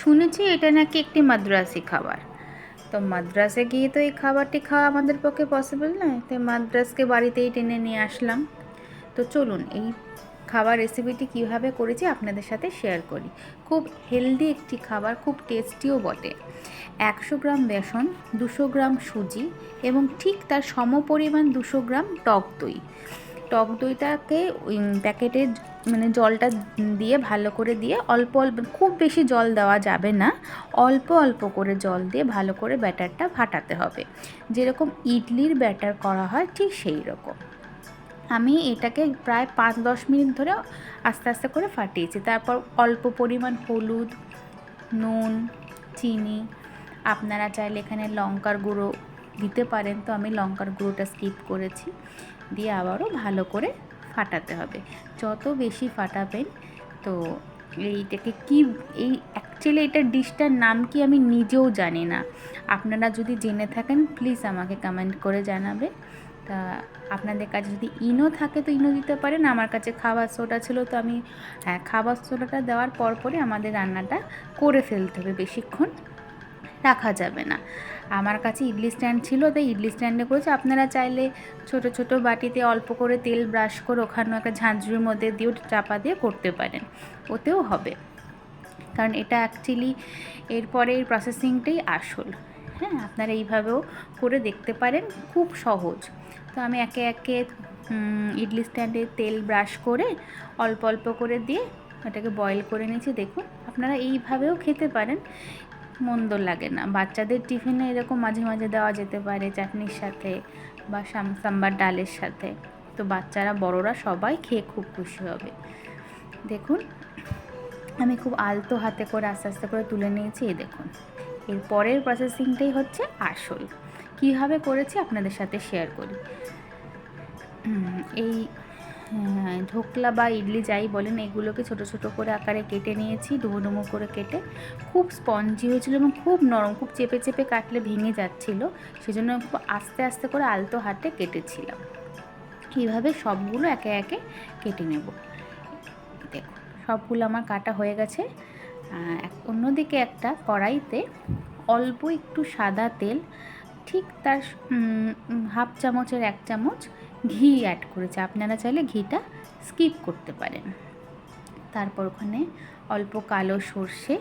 শুনেছি এটা নাকি একটি মাদ্রাসি খাবার। তো মাদ্রাসে গিয়ে তো এই খাবারটি খাওয়া আমাদের পক্ষে পসিবল নয়। তো মাদ্রাসকে বাড়িতেই টেনে নিয়ে আসলাম। তো চলুন, এই খাবার রেসিপিটি কীভাবে করেছি আপনাদের সাথে শেয়ার করি। খুব হেলদি একটি খাবার, খুব টেস্টিও বটে। একশো গ্রাম বেসন, দুশো গ্রাম সুজি এবং ঠিক তার সমপরিমাণ দুশো গ্রাম টক দই। টক দইটাকে ওই প্যাকেটে মানে জলটা দিয়ে ভালো করে দিয়ে অল্প অল্প, খুব বেশি জল দেওয়া যাবে না। অল্প অল্প করে জল দিয়ে ভালো করে ব্যাটারটা ফাটাতে হবে। যেরকম ইডলির ব্যাটার করা হয় ঠিক সেই রকম। আমি এটাকে প্রায় পাঁচ দশ মিনিট ধরে আস্তে আস্তে করে ফাটিয়েছি। তারপর অল্প পরিমাণ হলুদ, নুন, চিনি, আপনারা চাইলে এখানে লঙ্কার গুঁড়ো দিতে পারেন তো আমি লঙ্কার গুঁড়োটা স্কিপ করেছি। দিয়ে আবারও ভালো করে ফাটাতে হবে। যত বেশি ফাটাবেন তো এইটাকে কি, এই অ্যাকচুয়ালি এটা ডিশটার নাম কি আমি নিজেও জানি না। আপনারা যদি জেনে থাকেন প্লিজ আমাকে কমেন্ট করে জানাবে তা আপনাদের কাছে যদি ইনো থাকে তো ইনো দিতে পারেন। আমার কাছে খাবার সোডা ছিল তো আমি হ্যাঁ খাবার সোডাটা দেওয়ার পরপরই আমাদের রান্নাটা করে ফেলতে হবে বেশিক্ষণ। রাখা যাবে না। আমার কাছে ইডলি স্ট্যান্ড ছিল তাই ইডলি স্ট্যান্ডে করেছি। আপনারা চাইলে ছোট ছোট বাটিতে অল্প করে তেল ব্রাশ করে ওখানে একটা ঝাঁঝরির মধ্যে দিয়েও চাপা দিয়ে করতে পারেন। ওতেও হবে। কারণ এটা অ্যাকচুয়ালি এরপরে এই প্রসেসিংটাই আসল। হ্যাঁ আপনারা এইভাবেও করে দেখতে পারেন। খুব সহজ। তো আমি একে একে ইডলি স্ট্যান্ডে তেল ব্রাশ করে অল্প অল্প করে দিয়ে ওটাকে বয়েল করে নিয়েছি। দেখুন, আপনারা এইভাবেও খেতে পারেন। মন্দ লাগে না। বাচ্চাদের টিফিনে এরকম মাঝে মাঝে দেওয়া যেতে পারে চাটনির সাথে বা সাম, সাম্বার ডালের সাথে। তো বাচ্চারা, বড়রা সবাই খেয়ে খুব খুশি হবে। দেখুন, আমি খুব আলতো হাতে করে আস্তে আস্তে করে তুলে নিয়েছি, এই দেখুন। এর পরের প্রসেসিংটাই হচ্ছে আসল। কীভাবে করেছি আপনাদের সাথে শেয়ার করি। এই ঢোকলা বা ইডলি যাই বলেন, এগুলোকে ছোট ছোট করে আকারে কেটে নিয়েছি ডুমো ডুমো করে কেটে। খুব স্পঞ্জি হয়েছিল এবং খুব নরম, খুব চেপে চেপে কাটলে ভেঙে যাচ্ছিল। সেজন্য খুব আস্তে আস্তে করে আলতো হাতে কেটেছিলাম। এইভাবে সবগুলো একে একে কেটে নেব। দেখুন, সবগুলো আমার কাটা হয়ে গেছে। অন্যদিকে একটা কড়াইতে অল্প একটু সাদা তেল ঠিক তার হাফ চামচের এক চামচ ঘি অ্যাড করেছে। আপনারা চাইলে ঘিটা স্কিপ করতে পারেন। তারপর ওখানে অল্প কালো সর্ষে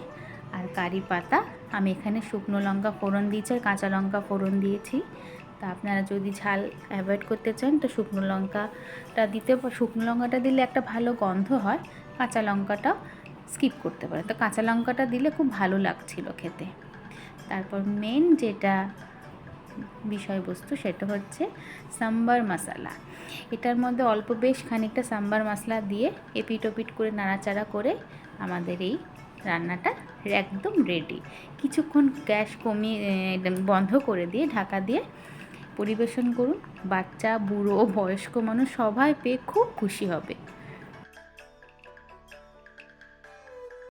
আর কারি পাতা। আমি এখানে শুকনো লঙ্কা ফোড়ন দিয়েছি আর কাঁচা লঙ্কা ফোড়ন দিয়েছি। তা আপনারা যদি ঝাল অ্যাভয়েড করতে চান, তো শুকনো লঙ্কাটা দিতে শুকনো লঙ্কাটা দিলে একটা ভালো গন্ধ হয়। কাঁচা লঙ্কাটা স্কিপ করতে পারে তো কাঁচা লঙ্কাটা দিলে খুব ভালো লাগছিল খেতে। তারপর মেন যেটা বিষয়বস্তু সেটা হচ্ছে সাম্বার মশলা। এটার মধ্যে অল্প বেশ খানিকটা সাম্বার মশলা দিয়ে এপিট ওপিট করে, নাড়াচাড়া করে আমাদের এই রান্নাটা একদম রেডি কিছুক্ষণ গ্যাস কমিয়ে বন্ধ করে দিয়ে, ঢাকা দিয়ে পরিবেশন করুন। বাচ্চা, বুড়ো, বয়স্ক মানুষ সবাই পেয়ে খুব খুশি হবে।